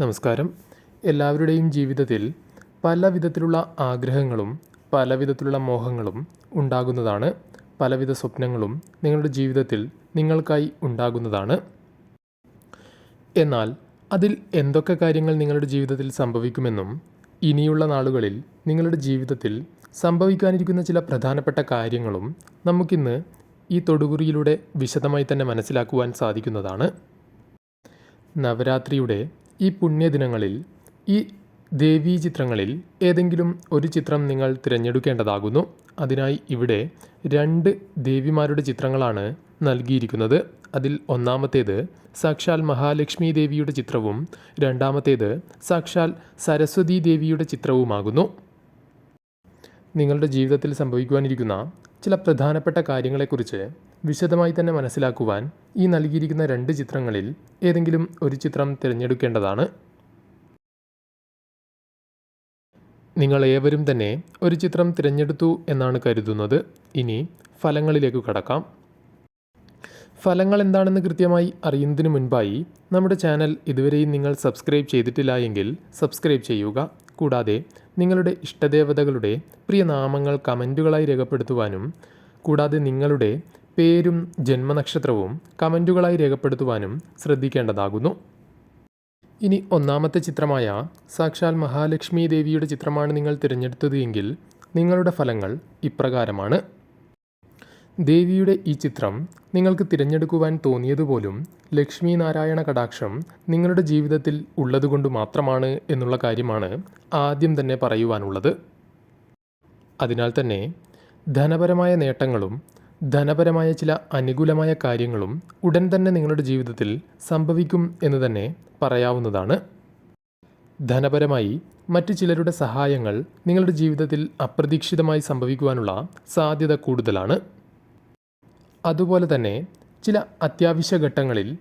നമസ്കാരം. എല്ലാവരുടെയും ജീവിതത്തിൽ പല വിധത്തിലുള്ള ആഗ്രഹങ്ങളും പല വിധത്തിലുള്ള മോഹങ്ങളും ഉണ്ടാകുന്നതാണ് പലവിധ സ്വപ്നങ്ങളും നിങ്ങളുടെ ജീവിതത്തിൽ നിങ്ങൾക്കായി ഉണ്ടാകുന്നതാണ്. എന്നാൽ അതിൽ എന്തൊക്കെ കാര്യങ്ങൾ നിങ്ങളുടെ ജീവിതത്തിൽ സംഭവിക്കുമെന്നും ഇനിയുള്ള നാളുകളിൽ നിങ്ങളുടെ ജീവിതത്തിൽ സംഭവിക്കാനിരിക്കുന്ന ചില പ്രധാനപ്പെട്ട കാര്യങ്ങളും നമുക്കിന്ന് ഈ തൊടുകുറിയിലൂടെ വിശദമായി തന്നെ മനസ്സിലാക്കുവാൻ സാധിക്കുന്നതാണ്. നവരാത്രിയുടെ ഈ പുണ്യദിനങ്ങളിൽ ഈ ദേവീ ചിത്രങ്ങളിൽ ഏതെങ്കിലും ഒരു ചിത്രം നിങ്ങൾ തിരഞ്ഞെടുക്കേണ്ടതാകുന്നു. അതിനായി ഇവിടെ രണ്ട് ദേവിമാരുടെ ചിത്രങ്ങളാണ് നൽകിയിരിക്കുന്നത്. അതിൽ ഒന്നാമത്തേത് സാക്ഷാൽ മഹാലക്ഷ്മി ദേവിയുടെ ചിത്രവും രണ്ടാമത്തേത് സാക്ഷാൽ സരസ്വതി ദേവിയുടെ ചിത്രവുമാകുന്നു. നിങ്ങളുടെ ജീവിതത്തിൽ സംഭവിക്കുവാനിരിക്കുന്ന ചില പ്രധാനപ്പെട്ട കാര്യങ്ങളെക്കുറിച്ച് വിശദമായി തന്നെ മനസ്സിലാക്കുവാൻ ഈ നൽകിയിരിക്കുന്ന രണ്ട് ചിത്രങ്ങളിൽ ഏതെങ്കിലും ഒരു ചിത്രം തിരഞ്ഞെടുക്കേണ്ടതാണ്. നിങ്ങൾ ഏവരും തന്നെ ഒരു ചിത്രം തിരഞ്ഞെടുത്തു എന്നാണ് കരുതുന്നത്. ഇനി ഫലങ്ങളിലേക്ക് കടക്കാം. ഫലങ്ങൾ എന്താണെന്ന് കൃത്യമായി അറിയുന്നതിന് മുൻപായി നമ്മുടെ ചാനൽ ഇതുവരെയും നിങ്ങൾ സബ്സ്ക്രൈബ് ചെയ്തിട്ടില്ല എങ്കിൽ സബ്സ്ക്രൈബ് ചെയ്യുക. കൂടാതെ നിങ്ങളുടെ ഇഷ്ടദേവതകളുടെ പ്രിയ നാമങ്ങൾ കമന്റുകളായി രേഖപ്പെടുത്തുവാനും കൂടാതെ നിങ്ങളുടെ പേരും ജന്മനക്ഷത്രവും കമന്റുകളായി രേഖപ്പെടുത്തുവാനും ശ്രദ്ധിക്കേണ്ടതാകുന്നു. ഇനി ഒന്നാമത്തെ ചിത്രമായ സാക്ഷാൽ മഹാലക്ഷ്മി ദേവിയുടെ ചിത്രമാണ് നിങ്ങൾ തിരഞ്ഞെടുത്തത് എങ്കിൽ നിങ്ങളുടെ ഫലങ്ങൾ ഇപ്രകാരമാണ്. ദേവിയുടെ ഈ ചിത്രം നിങ്ങൾക്ക് തിരഞ്ഞെടുക്കുവാൻ തോന്നിയതുപോലും ലക്ഷ്മി നാരായണ കടാക്ഷം നിങ്ങളുടെ ജീവിതത്തിൽ ഉള്ളതുകൊണ്ട് മാത്രമാണ് എന്നുള്ള കാര്യമാണ് ആദ്യം തന്നെ പറയുവാനുള്ളത്. അതിനാൽ തന്നെ ധനപരമായ നേട്ടങ്ങളും ധനപരമായ ചില അനുകൂലമായ കാര്യങ്ങളും ഉടൻ തന്നെ നിങ്ങളുടെ ജീവിതത്തിൽ സംഭവിക്കും എന്ന് തന്നെ പറയാവുന്നതാണ്. ധനപരമായി മറ്റു ചിലരുടെ സഹായങ്ങൾ നിങ്ങളുടെ ജീവിതത്തിൽ അപ്രതീക്ഷിതമായി സംഭവിക്കുവാനുള്ള സാധ്യത കൂടുതലാണ്. അതുപോലെ തന്നെ ചില അത്യാവശ്യ ഘട്ടങ്ങളിൽ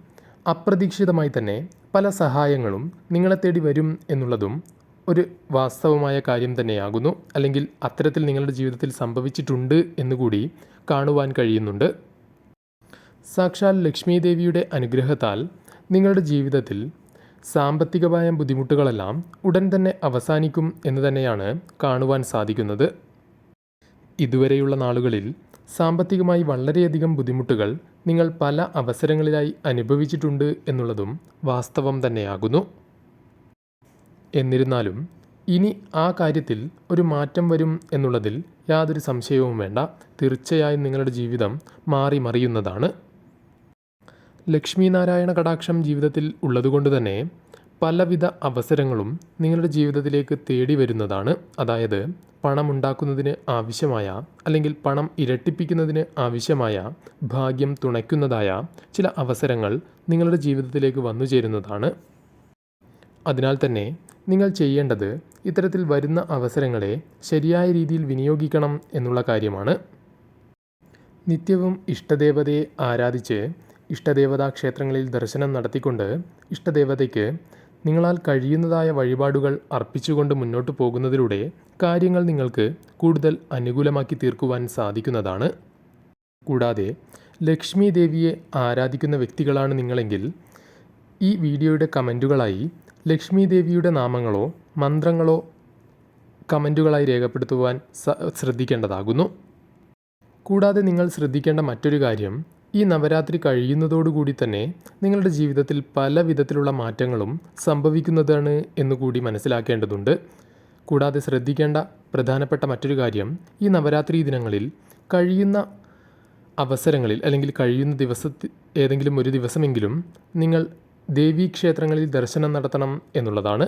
അപ്രതീക്ഷിതമായി തന്നെ പല സഹായങ്ങളും നിങ്ങളെ തേടി വരും എന്നുള്ളതും ഒരു വാസ്തവമായ കാര്യം തന്നെയാകുന്നു. അല്ലെങ്കിൽ അത്തരത്തിൽ നിങ്ങളുടെ ജീവിതത്തിൽ സംഭവിച്ചിട്ടുണ്ട് എന്നുകൂടി കാണുവാൻ കഴിയുന്നുണ്ട്. സാക്ഷാൽ ലക്ഷ്മീദേവിയുടെ അനുഗ്രഹത്താൽ നിങ്ങളുടെ ജീവിതത്തിൽ സാമ്പത്തികമായ ബുദ്ധിമുട്ടുകളെല്ലാം ഉടൻ തന്നെ അവസാനിക്കും എന്ന് തന്നെയാണ് കാണുവാൻ സാധിക്കുന്നത്. ഇതുവരെയുള്ള നാളുകളിൽ സാമ്പത്തികമായി വളരെയധികം ബുദ്ധിമുട്ടുകൾ നിങ്ങൾ പല അവസരങ്ങളിലായി അനുഭവിച്ചിട്ടുണ്ട് എന്നുള്ളതും വാസ്തവം തന്നെയാകുന്നു. എന്നിരുന്നാലും ഇനി ആ കാര്യത്തിൽ ഒരു മാറ്റം വരും എന്നുള്ളതിൽ യാതൊരു സംശയവും വേണ്ട. തീർച്ചയായും നിങ്ങളുടെ ജീവിതം മാറി മറിയുന്നതാണ്. ലക്ഷ്മി നാരായണ കടാക്ഷം ജീവിതത്തിൽ ഉള്ളതുകൊണ്ട് തന്നെ പലവിധ അവസരങ്ങളും നിങ്ങളുടെ ജീവിതത്തിലേക്ക് തേടി വരുന്നതാണ്. അതായത് പണം ഉണ്ടാക്കുന്നതിന് ആവശ്യമായ അല്ലെങ്കിൽ പണം ഇരട്ടിപ്പിക്കുന്നതിന് ആവശ്യമായ ഭാഗ്യം തുണയ്ക്കുന്നതായ ചില അവസരങ്ങൾ നിങ്ങളുടെ ജീവിതത്തിലേക്ക് വന്നു ചേരുന്നതാണ്. അതിനാൽ തന്നെ നിങ്ങൾ ചെയ്യേണ്ടത് ഇത്തരത്തിൽ വരുന്ന അവസരങ്ങളെ ശരിയായ രീതിയിൽ വിനിയോഗിക്കണം എന്നുള്ള കാര്യമാണ്. നിത്യവും ഇഷ്ടദേവതയെ ആരാധിച്ച് ഇഷ്ടദേവതാ ക്ഷേത്രങ്ങളിൽ ദർശനം നടത്തിക്കൊണ്ട് ഇഷ്ടദേവതയ്ക്ക് നിങ്ങളാൽ കഴിയുന്നതായ വഴിപാടുകൾ അർപ്പിച്ചുകൊണ്ട് മുന്നോട്ട് പോകുന്നതിലൂടെ കാര്യങ്ങൾ നിങ്ങൾക്ക് കൂടുതൽ അനുകൂലമാക്കി തീർക്കുവാൻ സാധിക്കുന്നതാണ്. കൂടാതെ ലക്ഷ്മി ദേവിയെ ആരാധിക്കുന്ന വ്യക്തികളാണ് നിങ്ങളെങ്കിൽ ഈ വീഡിയോയുടെ കമന്റുകളായി ലക്ഷ്മി ദേവിയുടെ നാമങ്ങളോ മന്ത്രങ്ങളോ കമന്റുകളായി രേഖപ്പെടുത്തുവാൻ ശ്രദ്ധിക്കേണ്ടതാകുന്നു. കൂടാതെ നിങ്ങൾ ശ്രദ്ധിക്കേണ്ട മറ്റൊരു കാര്യം ഈ നവരാത്രി കഴിയുന്നതോടുകൂടി തന്നെ നിങ്ങളുടെ ജീവിതത്തിൽ പല വിധത്തിലുള്ള മാറ്റങ്ങളും സംഭവിക്കുന്നതാണ് എന്നുകൂടി മനസ്സിലാക്കേണ്ടതുണ്ട്. കൂടാതെ ശ്രദ്ധിക്കേണ്ട പ്രധാനപ്പെട്ട മറ്റൊരു കാര്യം ഈ നവരാത്രി ദിനങ്ങളിൽ കഴിയുന്ന അവസരങ്ങളിൽ അല്ലെങ്കിൽ കഴിയുന്ന ദിവസത്തിൽ ഏതെങ്കിലും ഒരു ദിവസമെങ്കിലും നിങ്ങൾ ദേവീക്ഷേത്രങ്ങളിൽ ദർശനം നടത്തണം എന്നുള്ളതാണ്.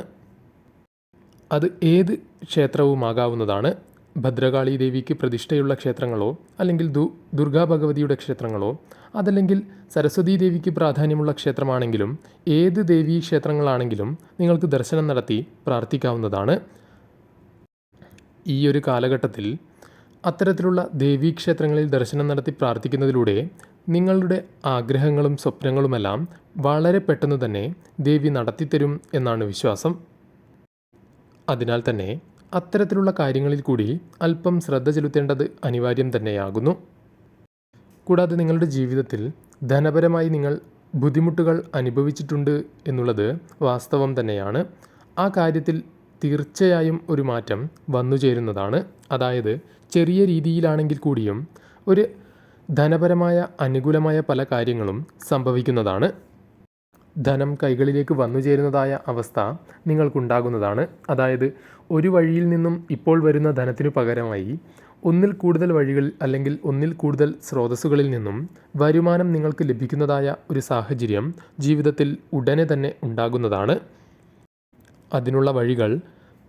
അത് ഏത് ക്ഷേത്രവുമാകാവുന്നതാണ്? ഭദ്രകാളി ദേവിക്ക് പ്രതിഷ്ഠയുള്ള ക്ഷേത്രങ്ങളോ അല്ലെങ്കിൽ ദു ദുർഗാ ഭഗവതിയുടെ ക്ഷേത്രങ്ങളോ അതല്ലെങ്കിൽ സരസ്വതീ ദേവിക്ക് പ്രാധാന്യമുള്ള ക്ഷേത്രമാണെങ്കിലും ഏത് ദേവീ ക്ഷേത്രങ്ങളാണെങ്കിലും നിങ്ങൾക്ക് ദർശനം നടത്തി പ്രാർത്ഥിക്കാവുന്നതാണ്. ഈ ഒരു കാലഘട്ടത്തിൽ അത്തരത്തിലുള്ള ദേവീക്ഷേത്രങ്ങളിൽ ദർശനം നടത്തി പ്രാർത്ഥിക്കുന്നതിലൂടെ നിങ്ങളുടെ ആഗ്രഹങ്ങളും സ്വപ്നങ്ങളുമെല്ലാം വളരെ പെട്ടെന്ന് തന്നെ ദേവി നടത്തിത്തരും എന്നാണ് വിശ്വാസം. അതിനാൽ തന്നെ അത്തരത്തിലുള്ള കാര്യങ്ങളിൽ കൂടി അല്പം ശ്രദ്ധ ചെലുത്തേണ്ടത് അനിവാര്യം തന്നെയാകുന്നു. കൂടാതെ നിങ്ങളുടെ ജീവിതത്തിൽ ധനപരമായി നിങ്ങൾ ബുദ്ധിമുട്ടുകൾ അനുഭവിച്ചിട്ടുണ്ട് എന്നുള്ളത് വാസ്തവം തന്നെയാണ്. ആ കാര്യത്തിൽ തീർച്ചയായും ഒരു മാറ്റം വന്നു ചേരുന്നതാണ് അതായത് ചെറിയ രീതിയിലാണെങ്കിൽ കൂടിയും ഒരു ധനപരമായ അനുകൂലമായ പല കാര്യങ്ങളും സംഭവിക്കുന്നതാണ്. ധനം കൈകളിലേക്ക് വന്നു ചേരുന്നതായ അവസ്ഥ നിങ്ങൾക്കുണ്ടാകുന്നതാണ്. അതായത് ഒരു വഴിയിൽ നിന്നും ഇപ്പോൾ വരുന്ന ധനത്തിനു പകരമായി ഒന്നിൽ കൂടുതൽ വഴികൾ അല്ലെങ്കിൽ ഒന്നിൽ കൂടുതൽ സ്രോതസ്സുകളിൽ നിന്നും വരുമാനം നിങ്ങൾക്ക് ലഭിക്കുന്നതായ ഒരു സാഹചര്യം ജീവിതത്തിൽ ഉടനെ തന്നെ ഉണ്ടാകുന്നതാണ്. അതിനുള്ള വഴികൾ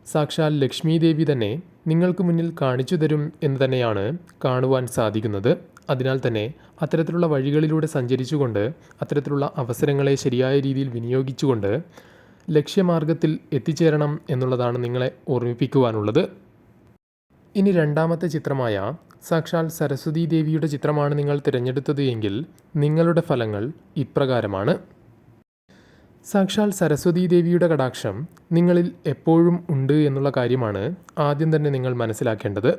സാക്ഷാൽ ലക്ഷ്മി ദേവി തന്നെ നിങ്ങൾക്ക് മുന്നിൽ കാണിച്ചു തരും എന്ന് തന്നെയാണ് കാണുവാൻ സാധിക്കുന്നത്. അതിനാൽ തന്നെ അത്തരത്തിലുള്ള വഴികളിലൂടെ സഞ്ചരിച്ചുകൊണ്ട് അത്തരത്തിലുള്ള അവസരങ്ങളെ ശരിയായ രീതിയിൽ വിനിയോഗിച്ചുകൊണ്ട് ലക്ഷ്യമാർഗത്തിൽ എത്തിച്ചേരണം എന്നുള്ളതാണ് നിങ്ങളെ ഓർമ്മിപ്പിക്കുവാനുള്ളത്. ഇനി രണ്ടാമത്തെ ചിത്രമായ സാക്ഷാൽ സരസ്വതീ ദേവിയുടെ ചിത്രമാണ് നിങ്ങൾ തിരഞ്ഞെടുത്തത് എങ്കിൽ നിങ്ങളുടെ ഫലങ്ങൾ ഇപ്രകാരമാണ്. സാക്ഷാൽ സരസ്വതീ ദേവിയുടെ കടാക്ഷം നിങ്ങളിൽ എപ്പോഴും ഉണ്ട് എന്നുള്ള കാര്യമാണ് ആദ്യം തന്നെ നിങ്ങൾ മനസ്സിലാക്കേണ്ടത്.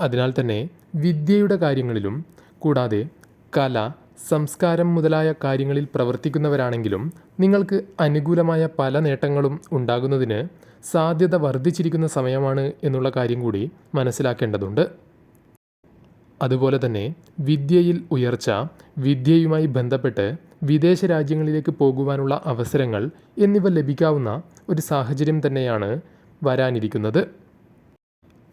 അതിനാൽ തന്നെ വിദ്യയുടെ കാര്യങ്ങളിലും കൂടാതെ കല സംസ്കാരം മുതലായ കാര്യങ്ങളിൽ പ്രവർത്തിക്കുന്നവരാണെങ്കിലും നിങ്ങൾക്ക് അനുകൂലമായ പല നേട്ടങ്ങളും ഉണ്ടാകുന്നതിന് സാധ്യത വർദ്ധിച്ചിരിക്കുന്ന സമയമാണ് എന്നുള്ള കാര്യം കൂടി മനസ്സിലാക്കേണ്ടതുണ്ട്. അതുപോലെ തന്നെ വിദ്യയിൽ ഉയർച്ച വിദ്യയുമായി ബന്ധപ്പെട്ട് വിദേശ രാജ്യങ്ങളിലേക്ക് പോകുവാനുള്ള അവസരങ്ങൾ എന്നിവ ലഭിക്കാവുന്ന ഒരു സാഹചര്യം തന്നെയാണ് വരാനിരിക്കുന്നത്.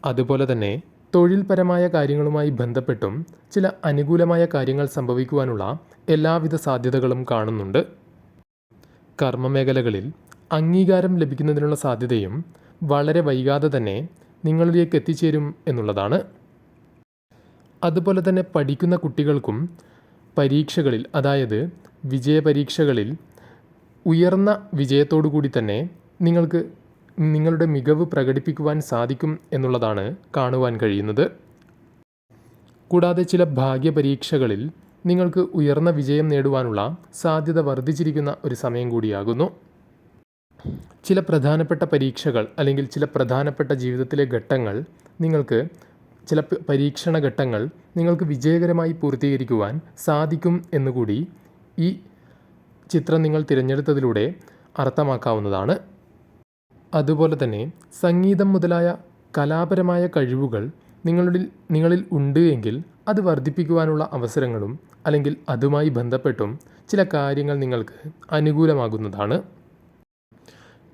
അതുപോലെ തന്നെ തൊഴിൽപരമായ കാര്യങ്ങളുമായി ബന്ധപ്പെട്ടും ചില അനുകൂലമായ കാര്യങ്ങൾ സംഭവിക്കുവാനുള്ള എല്ലാവിധ സാധ്യതകളും കാണുന്നുണ്ട്. കർമ്മമേഖലകളിൽ അംഗീകാരം ലഭിക്കുന്നതിനുള്ള സാധ്യതയും വളരെ വൈകാതെ തന്നെ നിങ്ങളിലേക്ക് എത്തിച്ചേരും എന്നുള്ളതാണ്. അതുപോലെ തന്നെ പഠിക്കുന്ന കുട്ടികൾക്കും പരീക്ഷകളിൽ അതായത് വിജയപരീക്ഷകളിൽ ഉയർന്ന വിജയത്തോടു കൂടി തന്നെ നിങ്ങൾക്ക് നിങ്ങളുടെ മികവ് പ്രകടിപ്പിക്കുവാൻ സാധിക്കും എന്നുള്ളതാണ് കാണുവാൻ കഴിയുന്നത്. കൂടാതെ ചില ഭാഗ്യ പരീക്ഷകളിൽ നിങ്ങൾക്ക് ഉയർന്ന വിജയം നേടുവാനുള്ള സാധ്യത വർദ്ധിച്ചിരിക്കുന്ന ഒരു സമയം കൂടിയാകുന്നു. ചില പ്രധാനപ്പെട്ട പരീക്ഷകൾ അല്ലെങ്കിൽ ചില പ്രധാനപ്പെട്ട ജീവിതത്തിലെ ഘട്ടങ്ങൾ നിങ്ങൾക്ക് ചില പരീക്ഷണ ഘട്ടങ്ങൾ നിങ്ങൾക്ക് വിജയകരമായി പൂർത്തീകരിക്കുവാൻ സാധിക്കും എന്നുകൂടി ഈ ചിത്രം നിങ്ങൾ തിരഞ്ഞെടുത്തതിലൂടെ അർത്ഥമാക്കാവുന്നതാണ്. അതുപോലെ തന്നെ സംഗീതം മുതലായ കലാപരമായ കഴിവുകൾ നിങ്ങളിൽ നിങ്ങളിൽ ഉണ്ട് എങ്കിൽ അത് വർദ്ധിപ്പിക്കുവാനുള്ള അവസരങ്ങളും അല്ലെങ്കിൽ അതുമായി ബന്ധപ്പെട്ടും ചില കാര്യങ്ങൾ നിങ്ങൾക്ക് അനുകൂലമാകുന്നതാണ്.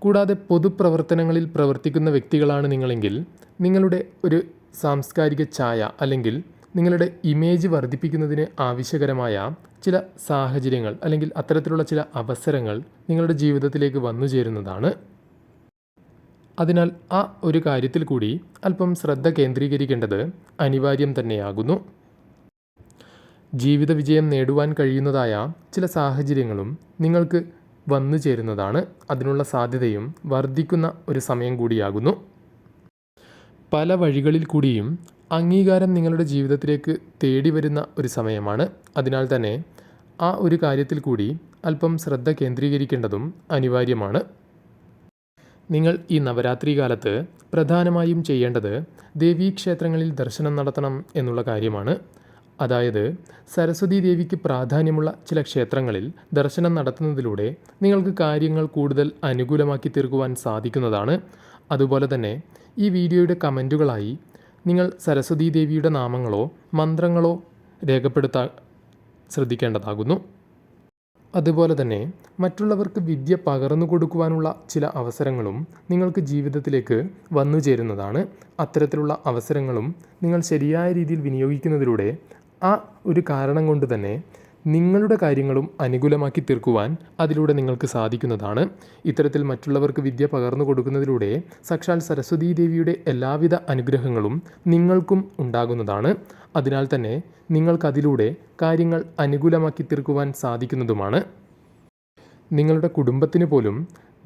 കൂടാതെ പൊതുപ്രവർത്തനങ്ങളിൽ പ്രവർത്തിക്കുന്ന വ്യക്തികളാണ് നിങ്ങളെങ്കിൽ നിങ്ങളുടെ ഒരു സാംസ്കാരിക ഛായ അല്ലെങ്കിൽ നിങ്ങളുടെ ഇമേജ് വർദ്ധിപ്പിക്കുന്നതിന് ആവശ്യകരമായ ചില സാഹചര്യങ്ങൾ അല്ലെങ്കിൽ അത്തരത്തിലുള്ള ചില അവസരങ്ങൾ നിങ്ങളുടെ ജീവിതത്തിലേക്ക് വന്നു ചേരുന്നതാണ്. അതിനാൽ ആ ഒരു കാര്യത്തിൽ കൂടി അല്പം ശ്രദ്ധ കേന്ദ്രീകരിക്കേണ്ടത് അനിവാര്യം തന്നെയാകുന്നു. ജീവിത വിജയം നേടുവാൻ കഴിയുന്നതായ ചില സാഹചര്യങ്ങളും നിങ്ങൾക്ക് വന്നു ചേരുന്നതാണ്. അതിനുള്ള സാധ്യതയും വർദ്ധിക്കുന്ന ഒരു സമയം കൂടിയാകുന്നു. പല വഴികളിൽ കൂടിയും അംഗീകാരം നിങ്ങളുടെ ജീവിതത്തിലേക്ക് തേടി വരുന്ന ഒരു സമയമാണ്. അതിനാൽ തന്നെ ആ ഒരു കാര്യത്തിൽ കൂടി അല്പം ശ്രദ്ധ കേന്ദ്രീകരിക്കേണ്ടതും അനിവാര്യമാണ്. നിങ്ങൾ ഈ നവരാത്രി കാലത്ത് പ്രധാനമായും ചെയ്യേണ്ടത് ദേവീക്ഷേത്രങ്ങളിൽ ദർശനം നടത്തണം എന്നുള്ള കാര്യമാണ്. അതായത് സരസ്വതി ദേവിക്ക് പ്രാധാന്യമുള്ള ചില ക്ഷേത്രങ്ങളിൽ ദർശനം നടത്തുന്നതിലൂടെ നിങ്ങൾക്ക് കാര്യങ്ങൾ കൂടുതൽ അനുകൂലമാക്കി തീർക്കുവാൻ സാധിക്കുന്നതാണ്. അതുപോലെ തന്നെ ഈ വീഡിയോയുടെ കമന്റുകളായി നിങ്ങൾ സരസ്വതി ദേവിയുടെ നാമങ്ങളോ മന്ത്രങ്ങളോ രേഖപ്പെടുത്താൻ ശ്രദ്ധിക്കേണ്ടതാകുന്നു. അതുപോലെ തന്നെ മറ്റുള്ളവർക്ക് വിദ്യ പകർന്നു കൊടുക്കുവാനുള്ള ചില അവസരങ്ങളും നിങ്ങൾക്ക് ജീവിതത്തിലേക്ക് വന്നു ചേരുന്നതാണ്. അത്തരത്തിലുള്ള അവസരങ്ങളും നിങ്ങൾ ശരിയായ രീതിയിൽ വിനിയോഗിക്കുന്നതിലൂടെ ആ ഒരു കാരണം കൊണ്ട് തന്നെ നിങ്ങളുടെ കാര്യങ്ങളും അനുകൂലമാക്കി തീർക്കുവാൻ അതിലൂടെ നിങ്ങൾക്ക് സാധിക്കുന്നതാണ്. ഇത്തരത്തിൽ മറ്റുള്ളവർക്ക് വിദ്യ പകർന്നു കൊടുക്കുന്നതിലൂടെ സാക്ഷാൽ സരസ്വതീ ദേവിയുടെ എല്ലാവിധ അനുഗ്രഹങ്ങളും നിങ്ങൾക്കും ഉണ്ടാകുന്നതാണ്. അതിനാൽ തന്നെ നിങ്ങൾക്കതിലൂടെ കാര്യങ്ങൾ അനുകൂലമാക്കി തീർക്കുവാൻ സാധിക്കുന്നതുമാണ്. നിങ്ങളുടെ കുടുംബത്തിന് പോലും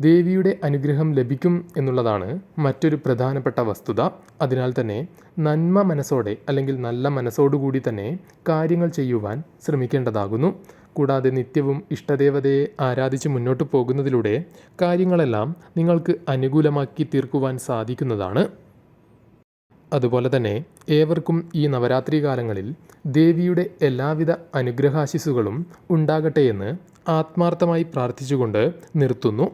ദേവിയുടെ അനുഗ്രഹം ലഭിക്കും എന്നുള്ളതാണ് മറ്റൊരു പ്രധാനപ്പെട്ട വസ്തുത. അതിനാൽ തന്നെ നന്മ മനസ്സോടെ അല്ലെങ്കിൽ നല്ല മനസ്സോടുകൂടി തന്നെ കാര്യങ്ങൾ ചെയ്യുവാൻ ശ്രമിക്കേണ്ടതാകുന്നു. കൂടാതെ നിത്യവും ഇഷ്ടദേവതയെ ആരാധിച്ച് മുന്നോട്ട് പോകുന്നതിലൂടെ കാര്യങ്ങളെല്ലാം നിങ്ങൾക്ക് അനുകൂലമാക്കി തീർക്കുവാൻ സാധിക്കുന്നതാണ്. അതുപോലെ തന്നെ ഏവർക്കും ഈ നവരാത്രി കാലങ്ങളിൽ ദേവിയുടെ എല്ലാവിധ അനുഗ്രഹാശിസുകളും ഉണ്ടാകട്ടെ എന്ന് ആത്മാർത്ഥമായി പ്രാർത്ഥിച്ചുകൊണ്ട് നിർത്തുന്നു.